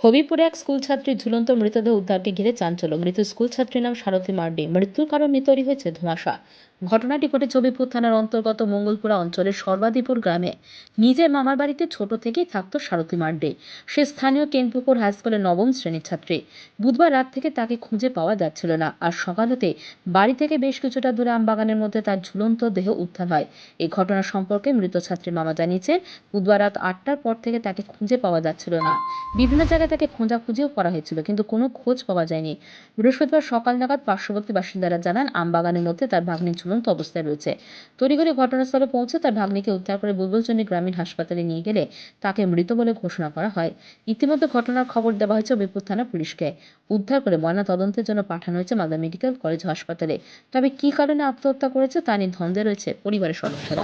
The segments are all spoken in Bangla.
হবিপুরে এক স্কুল ছাত্রীর ঝুলন্ত মৃতদেহ উদ্ধারকে ঘিরে চাঞ্চল্য। মৃত স্কুল ছাত্রীর নাম সারথী মার্ডি মৃত্যুর কারণ তৈরি হয়েছে ধোঁয়াশা। ঘটনাটি ঘটেছে হবিপুর থানার অন্তর্গত মঙ্গলপুরা অঞ্চলের সর্বাদিপুর গ্রামে। নিজের মামার বাড়িতে ছোট থেকেই থাকতো সারথী মার্ডি সে স্থানীয় কেনপুকুর হাই স্কুলের নবম শ্রেণির ছাত্রী। বুধবার রাত থেকে তাকে খুঁজে পাওয়া যাচ্ছিল না আর সকাল হতে বাড়ি থেকে বেশ কিছুটা দূরে আমবাগানের মধ্যে তার ঝুলন্ত দেহ উদ্ধার হয়। এই ঘটনা সম্পর্কে মৃত ছাত্রীর মামা জানিয়েছে বুধবার রাত আটটার পর থেকে তাকে খুঁজে পাওয়া যাচ্ছিল না। বিভিন্ন জায়গায় তাকে খোঁজাখুঁজিও করা হয়েছিল, কিন্তু কোনো খোঁজ পাওয়া যায়নি। বৃহস্পতিবার সকাল নাগাদ পার্শ্ববর্তী বাসিন্দারা জানান, আমবাগানের মধ্যে তার ভাগ্নি ঝুলন্ত অবস্থায় রয়েছে। তড়িঘড়ি ঘটনাস্থলে পৌঁছে তার ভাগ্নিকে উদ্ধার করে বুলবুলচন্ডী গ্রামীণ হাসপাতালে নিয়ে গেলে তাকে মৃত বলে ঘোষণা করা হয়। ইতিমধ্যে ঘটনার খবর দেওয়া হয়েছে বিপুর থানা পুলিশকে। উদ্ধার করে ময়না তদন্তের জন্য পাঠানো হয়েছে মালদা মেডিকেল কলেজ হাসপাতালে। তবে কী কারণে আত্মহত্যা করেছে তা নিয়ে ধন্দে রয়েছে পরিবারের সদস্যরা।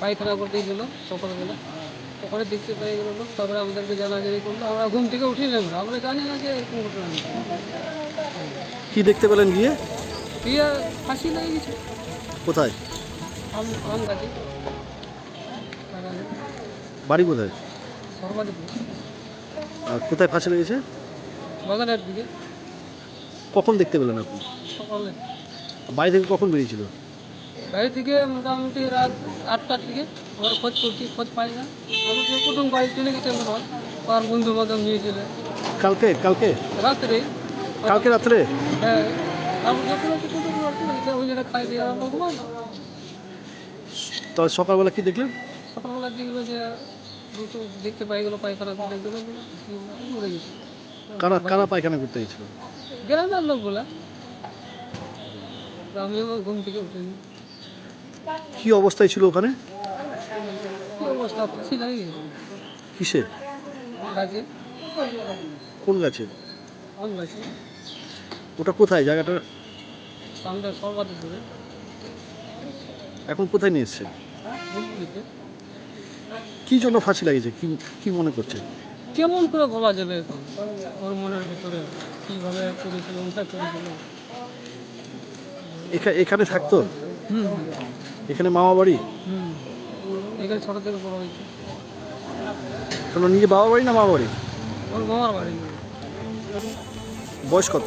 পায়খানা করতে গেলো সকালবেলা। ওখানে দেখতে পেয়ে গেলো লোক, তারপরে আমাদেরকে জানাজানি করল, আমরা ঘুম থেকে উঠে নেব আমরা জানি না যে এরকম ঘটনা। কি দেখতে পেলেন গিয়ে? দিয়ে ফাঁসি লেগে গেছে। কোথায়? আম গাছে বাড়ি কোথায়? সর্বাধিক আর কোথায় ফাঁসি লেগেছে? বাগানের দিকে। কখন দেখতে পেলেন আপনি? সকালে। বাড়ি থেকে কখন বেরিয়েছিল? বাড়ি থেকে মোটামুটি রাত আটটার দিকে। ওর খোঁজ করছি খোঁজ পাই না। আমি যে কুটুম বাড়ি চলে গেছে আমার বন্ধু বান্ধব নিয়ে চলে। কালকে? কালকে? রাত্রে। কালকে রাত্রে? হ্যাঁ তবে সকালবেলা কি দেখলেন? সকালবেলা দেখল যে দুটো দেখতে পাই গেলো পায়খানা করে গেলো মরে গেছে। কারা কারা পায়খানা করতে গেছিল গ্রামের লোকগুলা। আমিও ঘুম থেকে উঠিনি। কি অবস্থায় ছিল ওখানে? কি অবস্থা গেছে গাছে কোন গাছে আম গাছে ওটা কোথায়? জায়গাটা? এখন কোথায় নিয়ে এসছে কি জন্য ফাঁসি লাগিয়েছে? কি কি মনে করছে? কেমন করে বলা যাবে এখন? ওর মনের ভিতরে কীভাবে করেছিল করেছিল? এখানে থাকতো? হুম। এখানে মামা বাড়ি? হুম। এখানে ছোটো থেকে বড় হয়েছে। কোনো নিজে বাবা বাড়ি না মামা বাড়ি? ওর মামার বাড়ি। বয়স কত?